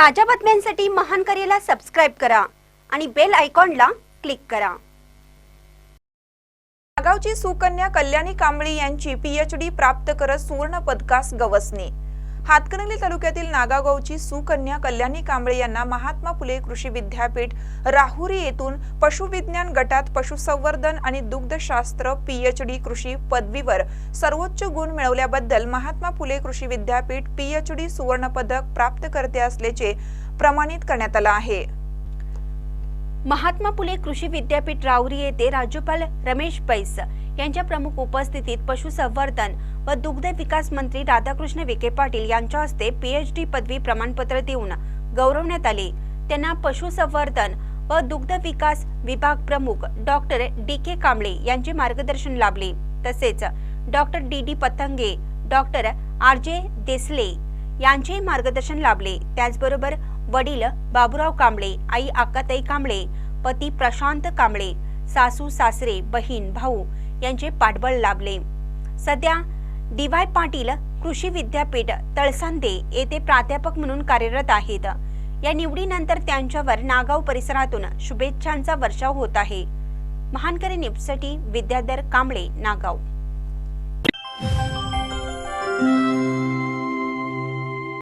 ताज्या बातम्यांसाठी महान करेला सबस्क्राईब करा आणि बेल आयकॉनला क्लिक करा. नागावची सुकन्या कल्याणी कांबळी यांची पीएचडी प्राप्त करत सुवर्ण पदकास गवसणी. हातकणंगले तालुक्यातील नागागावची सुकन्या कल्याणी कांबळे यांना महात्मा फुले कृषी विद्यापीठ राहुरी येथून पशुविज्ञान गटात पशुसंवर्धन आणि दुग्धशास्त्र पीएचडी कृषी पदवीवर सर्वोच्च गुण मिळवल्याबद्दल महात्मा फुले कृषी विद्यापीठ पीएच डी सुवर्णपदक प्राप्त करते असल्याचे प्रमाणित करण्यात आलं आहे. महात्मा फुले कृषी विद्यापीठ राऊरी येथे राज्यपाल रमेश बैस यांच्या प्रमुख उपस्थितीत पशुसंवर्धन व दुग्ध विकास मंत्री राधाकृष्ण विखे पाटील यांच्या हस्ते पीएचडी पदवी प्रमाणपत्र देऊन गौरवण्यात आले. त्यांना पशुसंवर्धन व दुग्ध विकास विभाग प्रमुख डॉक्टर डी के कांबळे यांचे मार्गदर्शन लाभले. तसेच doctor D D Patange doctor R J Desale यांचे मार्गदर्शन लाभले. त्याचबरोबर वडील बाबुराव कांबळे आई आकाताई कांबळे पती प्रशांत कांबळे सासू सासरे बहीण भाऊ यांचे पाठबळ लाभले. सध्या डी वाय पाटील कृषी विद्यापीठ तळसांदे येथे प्राध्यापक म्हणून कार्यरत आहेत. या निवडीनंतर त्यांच्यावर नागाव परिसरातून शुभेच्छांचा वर्षाव होत आहे. महानकरी न्यूजसाठी विद्याधर कांबळे नागाव.